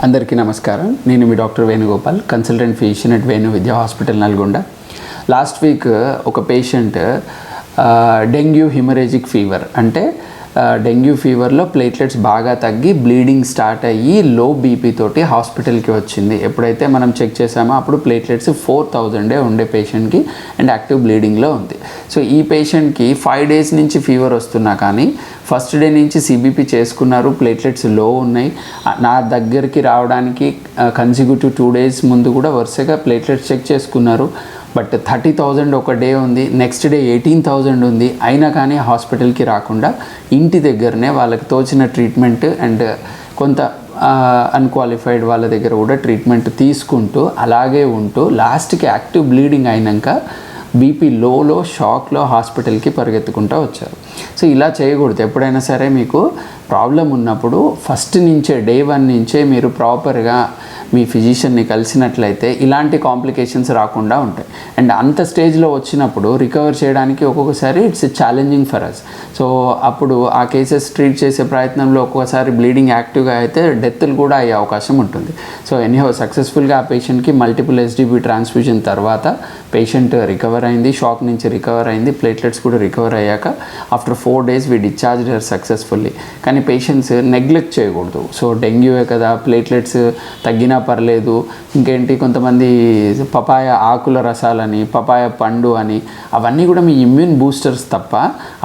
అందరికీ నమస్కారం. నేను మీ doctor Venugopal consultant physician at Venu Vidya hospital Nalgonda. Last week ఒక పేషెంట్ డెంగ్యూ హిమరేజిక్ ఫీవర్ అంటే డెంగ్యూ ఫీవర్లో ప్లేట్లెట్స్ బాగా తగ్గి బ్లీడింగ్ స్టార్ట్ అయ్యి లో బీపీ తోటి హాస్పిటల్కి వచ్చింది. ఎప్పుడైతే మనం చెక్ చేసామో అప్పుడు ప్లేట్లెట్స్ ఫోర్ థౌజండే ఉండే పేషెంట్కి అండ్ యాక్టివ్ బ్లీడింగ్లో ఉంది. సో ఈ పేషెంట్కి ఫైవ్ డేస్ నుంచి ఫీవర్ వస్తున్నా కానీ ఫస్ట్ డే నుంచి సిబిపి చేసుకున్నారు. ప్లేట్లెట్స్లో ఉన్నాయి. నా దగ్గరికి రావడానికి కన్సిక్యూటివ్ టూ డేస్ ముందు కూడా వరుసగా ప్లేట్లెట్స్ చెక్ చేసుకున్నారు. బట్ థర్టీ థౌజండ్ ఒక డే ఉంది. నెక్స్ట్ డే ఎయిటీన్ థౌజండ్ ఉంది. అయినా కానీ హాస్పిటల్కి రాకుండా ఇంటి దగ్గరనే వాళ్ళకి తోచిన ట్రీట్మెంట్ అండ్ కొంత అన్క్వాలిఫైడ్ వాళ్ళ దగ్గర కూడా ట్రీట్మెంట్ తీసుకుంటూ అలాగే ఉంటూ లాస్ట్కి యాక్టివ్ బ్లీడింగ్ అయినాక బీపీ లోలో షాక్లో హాస్పిటల్కి పరిగెత్తుకుంటూ వచ్చారు. సో ఇలా చేయకూడదు. ఎప్పుడైనా సరే మీకు ప్రాబ్లం ఉన్నప్పుడు ఫస్ట్ నుంచే డే వన్ నుంచే మీరు ప్రాపర్గా మీ ఫిజిషియన్ని కలిసినట్లయితే ఇలాంటి కాంప్లికేషన్స్ రాకుండా ఉంటాయి. అండ్ అంత స్టేజ్లో వచ్చినప్పుడు రికవర్ చేయడానికి ఒక్కొక్కసారి it's challenging for us so అప్పుడు ఆ కేసెస్ ట్రీట్ చేసే ప్రయత్నంలో ఒక్కొక్కసారి బ్లీడింగ్ యాక్టివ్గా అయితే డెత్లు కూడా అయ్యే అవకాశం ఉంటుంది. సో ఎనీహో సక్సెస్ఫుల్గా ఆ పేషెంట్కి మల్టిపుల్ ఎస్డిబి ట్రాన్స్ఫ్యూజన్ తర్వాత పేషెంట్ రికవర్ అయింది షాక్ నుంచి రికవర్ అయింది ప్లేట్లెట్స్ కూడా రికవర్ అయ్యాక after four days we discharge her successfully. కానీ పేషెంట్స్ నెగ్లెక్ట్ చేయకూడదు. సో డెంగ్యూయే కదా ప్లేట్లెట్స్ తగ్గినా పర్లేదు. ఇంకేంటి కొంతమంది పపాయ ఆకుల రసాలని పపాయ పండు అని అవన్నీ కూడా మీ ఇమ్యూన్ బూస్టర్స్ తప్ప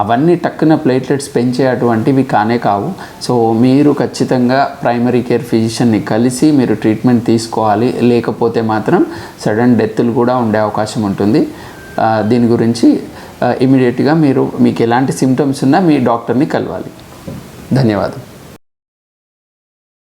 అవన్నీ టక్కున ప్లేట్లెట్స్ పెంచే అటువంటివి కానే కావు. సో మీరు ఖచ్చితంగా ప్రైమరీ కేర్ ఫిజిషియన్ని కలిసి మీరు ట్రీట్మెంట్ తీసుకోవాలి. లేకపోతే మాత్రం సడన్ డెత్లు కూడా ఉండే అవకాశం ఉంటుంది. దీని గురించి ఇమీడియట్గా మీరు మీకు ఎలాంటి సిమ్టమ్స్ ఉన్నా మీ డాక్టర్ని కలవాలి. ధన్యవాదం.